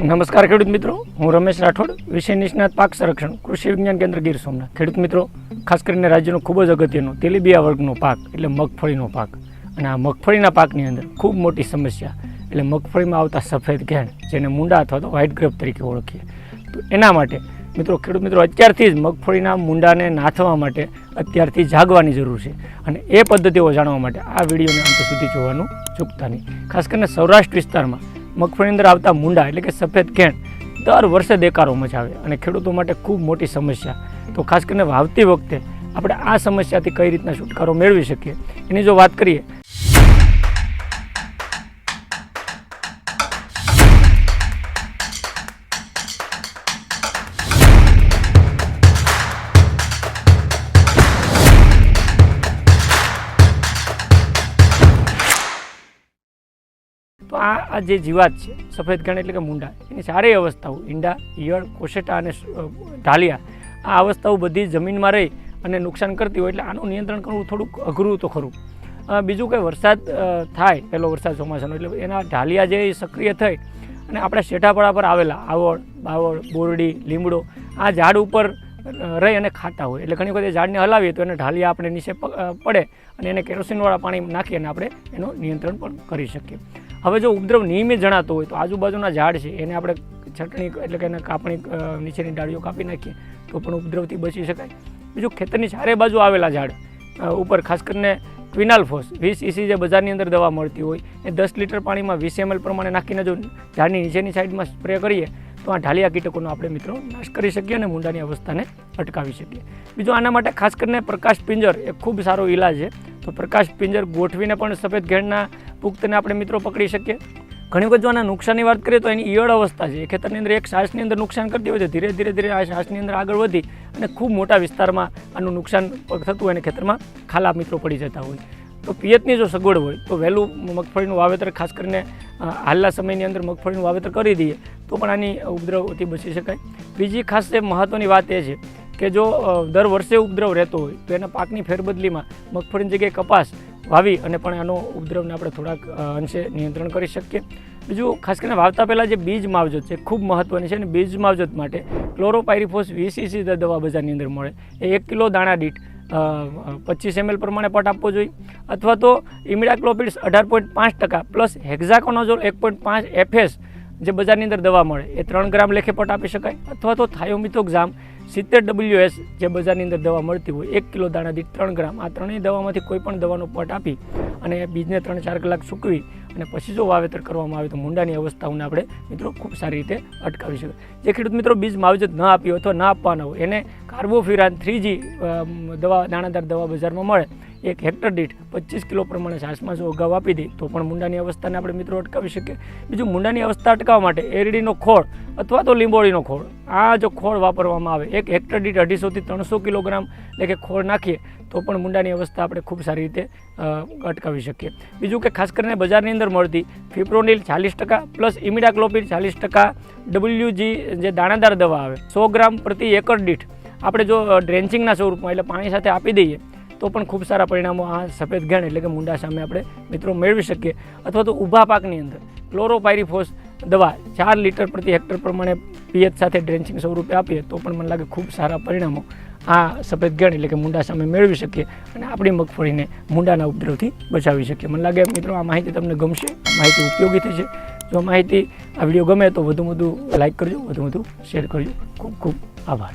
નમસ્કાર ખેડૂત મિત્રો. હું રમેશ રાઠોડ, વિષય નિષ્ણાત પાક સંરક્ષણ, કૃષિ વિજ્ઞાન કેન્દ્ર ગીર સોમનાથ. ખેડૂત મિત્રો, ખાસ કરીને રાજ્યનો ખૂબ જ અગત્યનો તેલીબિયા વર્ગનો પાક, એટલે મગફળીનો પાક. અને આ મગફળીના પાકની અંદર ખૂબ મોટી સમસ્યા, એટલે મગફળીમાં આવતા સફેદ ઘેણ, જેને મુંડા અથવા તો વ્હાઇટ ગ્રેપ તરીકે ઓળખીએ. તો એના માટે, મિત્રો, ખેડૂત મિત્રો, અત્યારથી જ મગફળીના મુંડાને નાથવા માટે અત્યારથી જાગવાની જરૂર છે. અને એ પદ્ધતિઓ જાણવા માટે આ વિડીયોને અંત સુધી જોવાનું ચૂકતા નહીં. ખાસ કરીને સૌરાષ્ટ્ર વિસ્તારમાં મગફળી અંદર આવતા મુંડા એટલે કે સફેદ કેણ દર વર્ષે દેકારો મચાવે અને ખેડૂતો માટે ખૂબ મોટી સમસ્યા. તો ખાસ કરીને વાવતી વખતે આપણે આ સમસ્યાથી કઈ રીતના છુટકારો મેળવી શકીએ? એની જો વાત કરીએ તો આ જે જીવાત છે, સફેદ ગણ એટલે કે મૂંડા, એની સારી અવસ્થાઓ, ઈંડા, ઈયળ, કોશેટા અને ઢાલિયા, આ અવસ્થાઓ બધી જમીનમાં રહી અને નુકસાન કરતી હોય એટલે આનું નિયંત્રણ કરવું થોડુંક અઘરું તો ખરું. બીજું કંઈ વરસાદ થાય, પહેલો વરસાદ ચોમાસાનો, એટલે એના ઢાલિયા જે સક્રિય થઈ અને આપણા શેઠાપળા પર આવેલા, આવળ, બાવળ, બોરડી, લીમડો, આ ઝાડ ઉપર રહી અને ખાતા હોય. એટલે ઘણી વખત એ ઝાડને હલાવીએ તો એને ઢાલિયા આપણે નીચે પડે અને એને કેરોસીનવાળા પાણી નાખી અને આપણે એનું નિયંત્રણ પણ કરી શકીએ. હવે જો ઉપદ્રવ નિયમિત જણાતો હોય તો આજુબાજુના ઝાડ છે, એને આપણે છટણી એટલે કે એને કાપણી નીચેની ડાળીઓ કાપી નાખીએ, તો પણ ઉપદ્રવથી બચી શકાય. બીજું ખેતરની ચારે બાજુ આવેલા ઝાડ ઉપર ખાસ કરીને ક્વિનાલ ફોસ, વીસ ઈસી જે બજારની અંદર દવા મળતી હોય, એ દસ લીટર પાણીમાં વીસ એમએલ પ્રમાણે નાખીને જો ઝાડની નીચેની સાઈડમાં સ્પ્રે કરીએ, તો આ ઢાલિયા કીટકોનો આપણે મિત્રો નાશ કરી શકીએ અને મુંડાની અવસ્થાને અટકાવી શકીએ. બીજું આના માટે ખાસ કરીને પ્રકાશ પિંજર, એ ખૂબ સારો ઈલાજ છે. તો પ્રકાશ પિંજર ગોઠવીને પણ સફેદ ઘેડના પુખ્તને આપણે મિત્રો પકડી શકીએ. ઘણી વખત જો આના નુકસાનની વાત કરીએ તો એની ઈયળ અવસ્થા છે. ખેતરની અંદર એક શ્વાસની અંદર નુકસાન કરતી હોય છે ધીરે ધીરે ધીરે આ શ્વાસની અંદર આગળ વધી અને ખૂબ મોટા વિસ્તારમાં આનું નુકસાન થતું હોય અને ખેતરમાં ખાલા મિત્રો પડી જતા હોય. તો પિયતની જો સગવડ હોય, તો વહેલું મગફળીનું વાવેતર ખાસ કરીને હાલના સમયની અંદર મગફળીનું વાવેતર કરી દઈએ, તો પણ આની ઉપદ્રવથી બચી શકાય. બીજી ખાસ જે મહત્ત્વની વાત એ છે કે જો દર વર્ષે ઉપદ્રવ રહેતો હોય, તો એના પાકની ફેરબદલીમાં મગફળીની જગ્યાએ કપાસ વાવી અને પણ આનો ઉપદ્રવને આપણે થોડાક અંશે નિયંત્રણ કરી શકીએ. બીજું, ખાસ કરીને વાવતા પહેલાં જે બીજ માવજત છે, ખૂબ મહત્ત્વની છે અને બીજ માવજત માટે ક્લોરોપાયરીફોસ વીસ ઈસી દવા બજારની અંદર મળે. એ એક કિલો દાણા દીઠ પચીસ એમએલ પ્રમાણે પટ આપવો જોઈએ. અથવા તો ઇમિડાક્લોપિડ્સ અઢાર પોઈન્ટ પાંચ ટકા પ્લસ હેક્ઝાકોનોઝોલ એક પોઈન્ટ પાંચ એફએસ જે બજારની અંદર દવા મળે, એ ત્રણ ગ્રામ લેખે પટ આપી શકાય. અથવા તો થાયોમિથોક્ઝામ સિત્તેર ડબલ્યુએસ જે બજારની અંદર દવા મળતી હોય, એક કિલો દાણા દીઠ ત્રણ ગ્રામ. આ ત્રણેય દવામાંથી કોઈ પણ દવાનો પટ આપી અને બીજને ત્રણ ચાર કલાક સૂકવી અને પછી જો વાવેતર કરવામાં આવે તો મુંડાની અવસ્થાઓને આપણે મિત્રો ખૂબ સારી રીતે અટકાવી શકીએ. જે ખેડૂત મિત્રો બીજ માવજત ન આપી અથવા ન આપવાના હોય, એને કાર્બોફિરાન થ્રી જી દવા, દાણાદાર દવા બજારમાં મળે. એક હેક્ટર દીઠ પચીસ કિલો પ્રમાણે છાસમાં જો અગાઉ આપી દે, તો પણ મુંડાની અવસ્થાને આપણે મિત્રો અટકાવી શકીએ. બીજું, મુંડાની અવસ્થા અટકાવવા માટે એરડીનો ખોળ અથવા તો લીંબોળીનો ખોળ, આ જો ખોળ વાપરવામાં આવે. એક હેક્ટર દીઠ અઢીસોથી ત્રણસો કિલોગ્રામ એટલે કે ખોળ નાખીએ, તો પણ મુંડાની અવસ્થા આપણે ખૂબ સારી રીતે અટકાવી શકીએ. બીજું કે ખાસ કરીને બજારની અંદર મળતી ફિપ્રોનિલ ચાલીસ ટકા પ્લસ ઇમિડાક્લોપિડ ચાલીસ ટકા ડબલ્યુજી જે દાણાદાર દવા આવે, સો ગ્રામ પ્રતિ એકર દીઠ આપણે જો ડ્રેન્ચિંગના સ્વરૂપમાં એટલે પાણી સાથે આપી દઈએ તો પણ ખૂબ સારા પરિણામો આ સફેદ ઘેણ એટલે કે મુંડા સામે આપણે મિત્રો મેળવી શકીએ. અથવા તો ઊભા પાકની અંદર ક્લોરોપાયરીફોસ દવા ચાર લીટર પ્રતિ હેક્ટર પ્રમાણે પિયત સાથે ડ્રેન્ચિંગ સ્વરૂપે આપીએ તો પણ મને લાગે ખૂબ સારા પરિણામો આ સફેદ ઘેણ એટલે કે મુંડા સામે મેળવી શકીએ અને આપણી મગફળીને મુંડાના ઉપદ્રવથી બચાવી શકીએ. મને લાગે મિત્રો આ માહિતી તમને ગમશે માહિતી ઉપયોગી થશે. જો માહિતી આ વીડિયો ગમે તો વધુ વધુ લાઇક કરજો, વધુ વધુ શેર કરજો. ખૂબ ખૂબ આભાર.